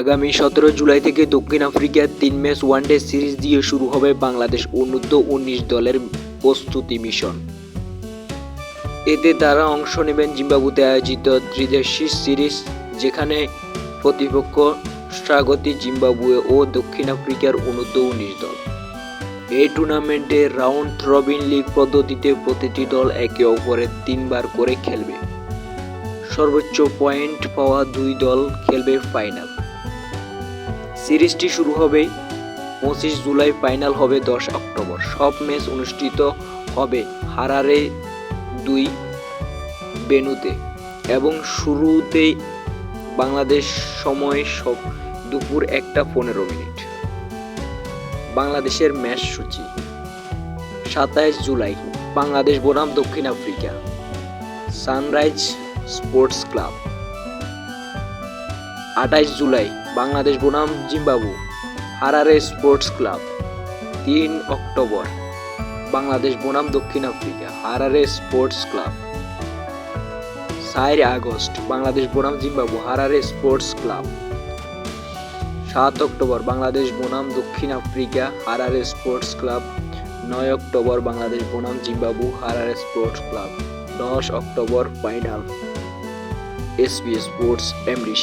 আগামী সতেরো জুলাই থেকে দক্ষিণ আফ্রিকার তিন ম্যাচ ওয়ানডে সিরিজ দিয়ে শুরু হবে বাংলাদেশ অনূর্ধ্ব উনিশ দলের প্রস্তুতি মিশন। এতে তারা অংশ নেবেন জিম্বাবুতে আয়োজিত ত্রিদেশীয় সিরিজ, যেখানে প্রতিপক্ষ স্বাগতী জিম্বাবুয়ে ও দক্ষিণ আফ্রিকার অনূর্ধ্ব উনিশ দল। এই টুর্নামেন্টে রাউন্ড রবিন লিগ পদ্ধতিতে প্রতিটি দল একে অপরের তিনবার করে খেলবে। সর্বোচ্চ পয়েন্ট পাওয়া দুই দল খেলবে ফাইনাল। সিরিজটি শুরু হবে পঁচিশ জুলাই, ফাইনাল হবে দশ অক্টোবর। সব ম্যাচ অনুষ্ঠিত হবে হারারে দুই বেনুতে এবং শুরুতেই বাংলাদেশ সময় সব দুপুর একটা পনেরো মিনিট। বাংলাদেশের ম্যাচ সূচি, সাতাইশ জুলাই, বাংলাদেশ বনাম দক্ষিণ আফ্রিকা, সানরাইজ স্পোর্টস ক্লাব। আঠাইশ জুলাই বাংলাদেশ বনাম জিম্বাবু, হারারে স্পোর্টস ক্লাব, তিন অক্টোবর। বাংলাদেশ বনাম দক্ষিণ আফ্রিকা, হারারে স্পোর্টস ক্লাব। চার আগস্ট, বাংলাদেশ বনাম জিম্বাবু, হারারে স্পোর্টস ক্লাব। সাত অক্টোবর, বাংলাদেশ বনাম দক্ষিণ আফ্রিকা, হারারে স্পোর্টস ক্লাব। নয় অক্টোবর, বাংলাদেশ বনাম জিম্বাবু, হারারে স্পোর্টস ক্লাব। দশ October, final. SB sports, MD